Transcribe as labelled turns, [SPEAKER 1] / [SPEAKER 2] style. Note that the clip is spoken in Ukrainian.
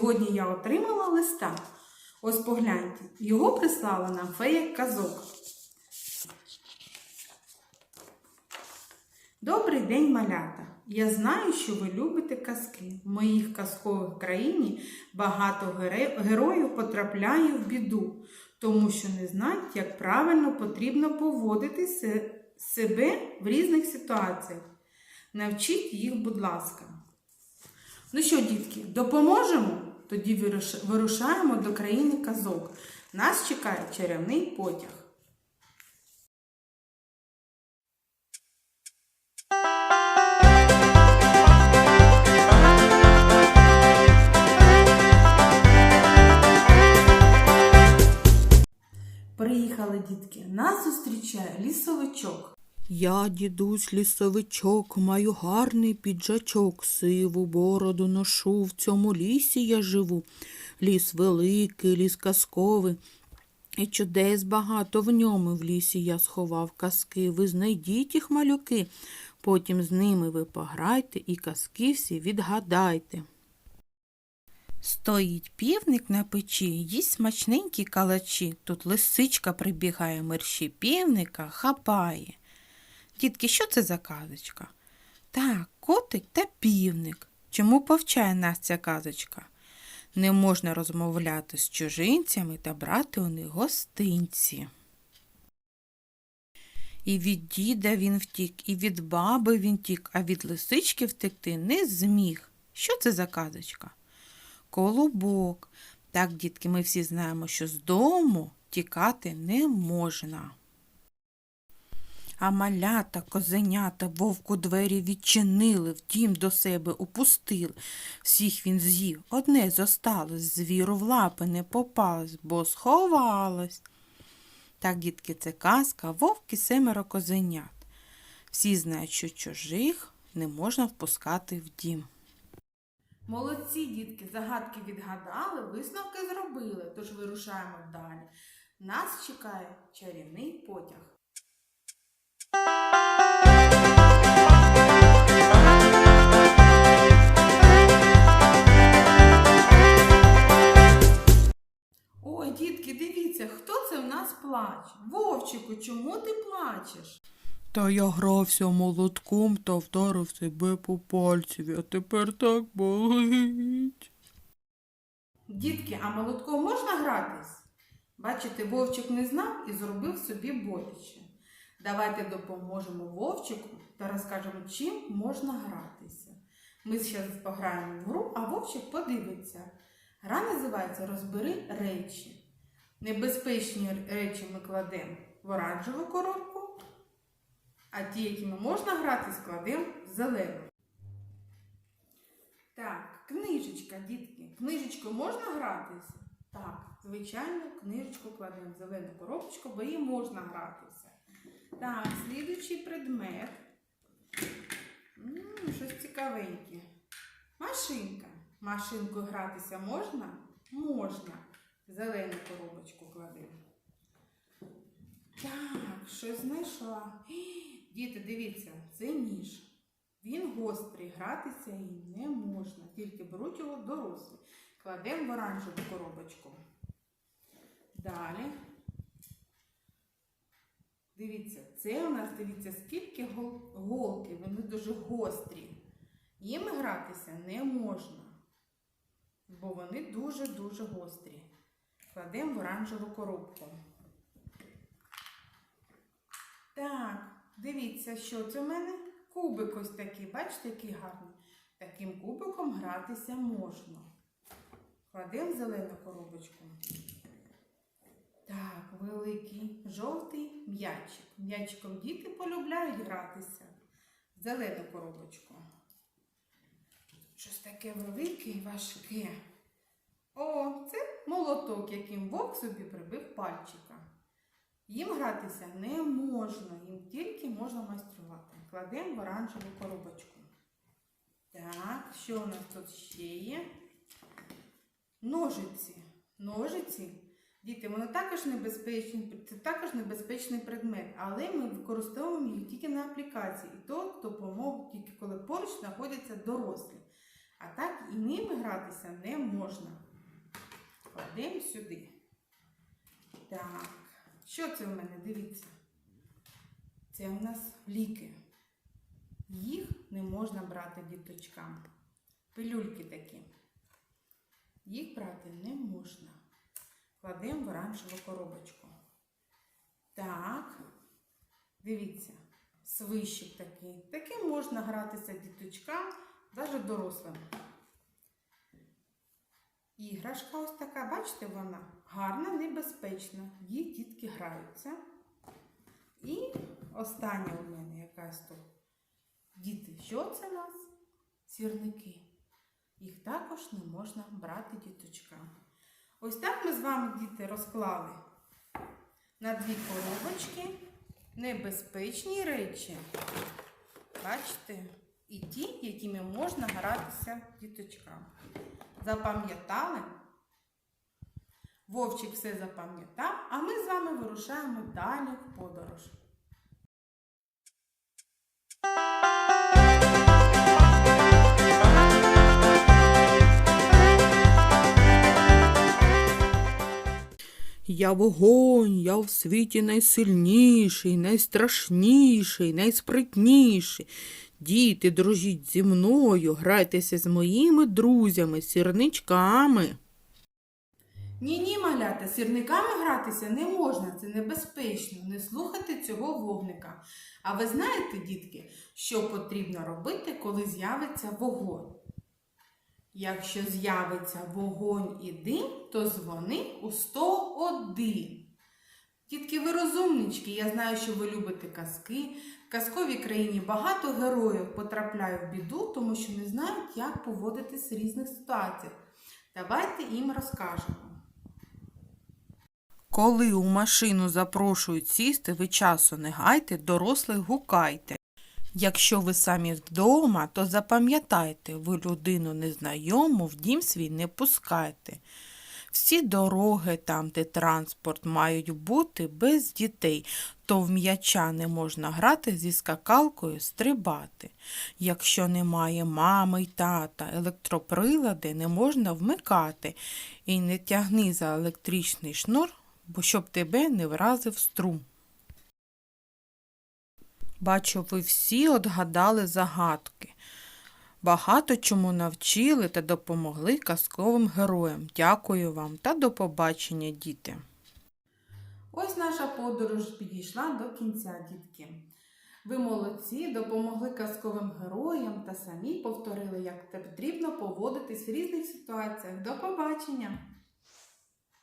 [SPEAKER 1] Сьогодні я отримала листа. Ось погляньте, його прислала нам фея казок. Добрий день, малята! Я знаю, що ви любите казки. В моїх казкових країні багато героїв потрапляє в біду, тому що не знають, як правильно потрібно поводити себе в різних ситуаціях. Навчіть їх, будь ласка. Ну що, дітки, допоможемо? Тоді вирушаємо до країни казок. Нас чекає чарівний потяг. Приїхали дітки. Нас зустрічає лісовичок.
[SPEAKER 2] Я, дідусь лісовичок, маю гарний піджачок, сиву бороду ношу, в цьому лісі я живу. Ліс великий, ліс казковий, і чудес багато в ньому в лісі я сховав казки. Ви знайдіть їх, малюки, потім з ними ви пограйте і казки всі відгадайте. Стоїть півник на печі, їсть смачненькі калачі. Тут лисичка прибігає, мерщі півника хапає. Дітки, що це за казочка? Так, котик та півник. Чому повчає нас ця казочка? Не можна розмовляти з чужинцями та брати у них гостинці. І від діда він втік, і від баби він тік, а від лисички втекти не зміг. Що це за казочка? Колобок. Так, дітки, ми всі знаємо, що з дому тікати не можна. А малята, козенята, вовку двері відчинили, в дім до себе упустили. Всіх він з'їв, одне зосталось, звіру в лапи не попалось, бо сховалось. Так, дітки, це казка, вовк і семеро козенят. Всі знають, що чужих не можна впускати в дім.
[SPEAKER 1] Молодці, дітки, загадки відгадали, висновки зробили, тож вирушаємо далі. Нас чекає чарівний потяг. Дітки, дивіться, хто це в нас плаче? Вовчику, чому ти плачеш?
[SPEAKER 2] Та я грався молотком та вдарив себе по пальцеві, а тепер так болить.
[SPEAKER 1] Дітки, а молотком можна гратись? Бачите, вовчик не знав і зробив собі боляче. Давайте допоможемо вовчику та розкажемо, чим можна гратися. Ми зараз пограємо в гру, а вовчик подивиться. Гра називається Розбери речі. Небезпечні речі ми кладемо в оранжеву коробку, а ті, якими можна грати, складемо в зелену. Так, книжечка, дітки. Книжечку можна гратися? Так, звичайно, книжечку кладемо в зелену коробочку, бо її можна гратися. Так, слідуючий предмет. М, щось цікавеньке. Машинка. Машинкою гратися можна? Можна. Зелену коробочку кладемо. Так, щось знайшла. Діти, дивіться, це ніж. Він гострий, гратися їм не можна, тільки беруть його дорослі. Кладемо в оранжеву коробочку. Далі. Дивіться, це у нас, дивіться, скільки гол- голки, вони дуже гострі. Їм гратися не можна, бо вони дуже-дуже гострі. Кладемо в оранжеву коробку. Так, дивіться, що це в мене? Кубик ось такий, бачите, який гарний. Таким кубиком гратися можна. Кладемо в зелену коробочку. Так, великий жовтий м'ячик. М'ячиком діти полюбляють гратися. Зелену коробочку. Щось таке велике і важке. О, це молоток, яким вовк собі прибив пальчика. Їм гратися не можна, їм тільки можна майструвати. Кладемо в оранжеву коробочку. Так, що у нас тут ще є? Ножиці. Ножиці. Діти, вони також небезпечні, це також небезпечний предмет, але ми використовуємо їх тільки на аплікації. І то допомогу тільки коли поруч знаходяться дорослі. А так і ними гратися не можна. Кладемо сюди. Так, що це в мене? Дивіться. Це у нас ліки. Їх не можна брати діточкам. Пилюльки такі. Їх брати не можна. Кладемо в оранжеву коробочку. Так, дивіться, свищик такий. Таким можна гратися діточкам, навіть дорослим. Іграшка ось така, бачите, вона гарна, небезпечна. Їй дітки граються. І остання у мене якась тут. Діти, що це у нас? Сірники. Їх також не можна брати діточкам. Ось так ми з вами, діти, розклали на дві коробочки небезпечні речі. Бачите? І ті, якими можна гратися діточкам. Запам'ятали? Вовчик все запам'ятав, а ми з вами вирушаємо далі в подорож.
[SPEAKER 2] Я вогонь, я в світі найсильніший, найстрашніший, найспритніший. Діти, дружіть зі мною, грайтеся з моїми друзями, сірничками.
[SPEAKER 1] Ні, ні, малята, сірниками гратися не можна, це небезпечно. Не слухайте цього вогника. А ви знаєте, дітки, що потрібно робити, коли з'явиться вогонь? Якщо з'явиться вогонь і дим, то дзвони у 101. Дітки, ви розумнички, я знаю, що ви любите казки. В казковій країні багато героїв потрапляє в біду, тому що не знають, як поводитись в різних ситуаціях. Давайте їм розкажемо.
[SPEAKER 2] Коли у машину запрошують сісти, ви часу не гайте, дорослих гукайте. Якщо ви самі вдома, то запам'ятайте, ви людину незнайому в дім свій не пускайте. Всі дороги там, де транспорт, мають бути без дітей, то в м'яча не можна грати зі скакалкою стрибати. Якщо немає мами й тата, електроприлади не можна вмикати. І не тягни за електричний шнур, бо щоб тебе не вразив струм. Бачу, ви всі отгадали загадки. Багато чому навчили та допомогли казковим героям. Дякую вам та до побачення, діти.
[SPEAKER 1] Ось наша подорож підійшла до кінця, дітки. Ви молодці, допомогли казковим героям та самі повторили, як потрібно поводитись в різних ситуаціях. До побачення!